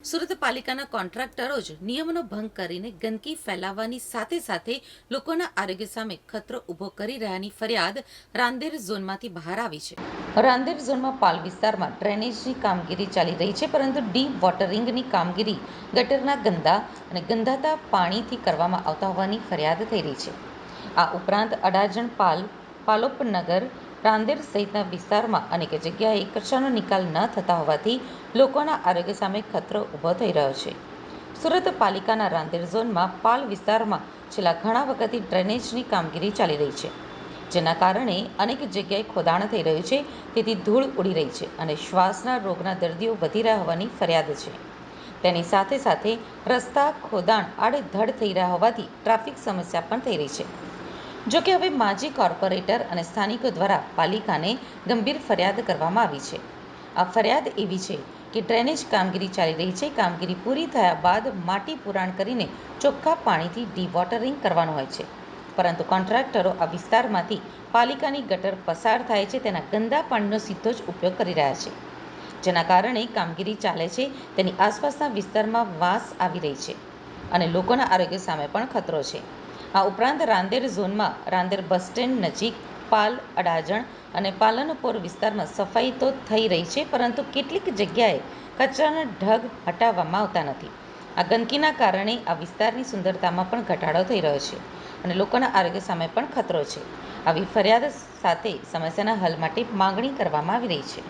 સુરત પાલિકાના કોન્ટ્રાક્ટરો જ નિયમોનો ભંગ કરીને ગંદકી ફેલાવવાની સાથે સાથે લોકોના આરોગ્ય સામે ખતરો ઊભો કરી રહ્યાની ફરિયાદ રાંદેર ઝોનમાંથી બહાર આવી છે. રાંદેર ઝોનમાં પાલ વિસ્તારમાં ડ્રેનેજની કામગીરી ચાલી રહી છે, પરંતુ ડીપ વોટરિંગની કામગીરી ગટરના ગંદા અને ગંધાતા પાણીથી કરવામાં આવતા હોવાની ફરિયાદ થઈ રહી છે. આ ઉપરાંત અડાજણ પાલ પાલોપનગર રાંદેર સહિતના વિસ્તારમાં અનેક જગ્યાએ કચરાનો નિકાલ ન થતા હોવાથી લોકોના આરોગ્ય સામે ખતરો ઊભો થઈ રહ્યો છે. સુરત પાલિકાના રાંદેર ઝોનમાં પાલ વિસ્તારમાં છેલ્લા ઘણા વખતથી ડ્રેનેજની કામગીરી ચાલી રહી છે, જેના કારણે અનેક જગ્યાએ ખોદાણ થઈ રહ્યું છે, તેથી ધૂળ ઉડી રહી છે અને શ્વાસના રોગના દર્દીઓ વધી રહ્યા હોવાની ફરિયાદ છે. તેની સાથે સાથે રસ્તા ખોદાણ આડેધડ થઈ રહ્યા હોવાથી ટ્રાફિક સમસ્યા પણ થઈ રહી છે. જોકે હવે માજી કોર્પોરેટર અને સ્થાનિકો દ્વારા પાલિકાને ગંભીર ફરિયાદ કરવામાં આવી છે. આ ફરિયાદ એવી છે કે ડ્રેનેજ કામગીરી ચાલી રહી છે. કામગીરી પૂરી થયા બાદ માટી પુરાણ કરીને ચોખ્ખા પાણીથી ડીવોટરિંગ કરવાનું હોય છે. પરંતુ કોન્ટ્રાક્ટરો આ વિસ્તારમાંથી પાલિકાની ગટર પસાર થાય છે. તેના ગંદા પાણીનો સીધો જ ઉપયોગ કરી રહ્યા છે. જેના કારણે કામગીરી ચાલે છે. તેની આસપાસના વિસ્તારમાં વાસ આવી રહી છે અને લોકોના આરોગ્ય સામે પણ ખતરો છે. આ ઉપરાંત રાંદેર ઝોનમાં રાંદેર બસ સ્ટેન્ડ નજીક પાલ અડાજણ અને પાલનપોર વિસ્તારમાં સફાઈ તો થઈ રહી છે, પરંતુ કેટલીક જગ્યાએ કચરાના ઢગ હટાવવામાં આવતા નથી. આ ગંદકીના કારણે આ વિસ્તારની સુંદરતામાં પણ ઘટાડો થઈ રહ્યો છે અને લોકોના આરોગ્ય સામે પણ ખતરો છે. આવી ફરિયાદ સાથે સમસ્યાના હલ માટે માંગણી કરવામાં આવી રહી છે.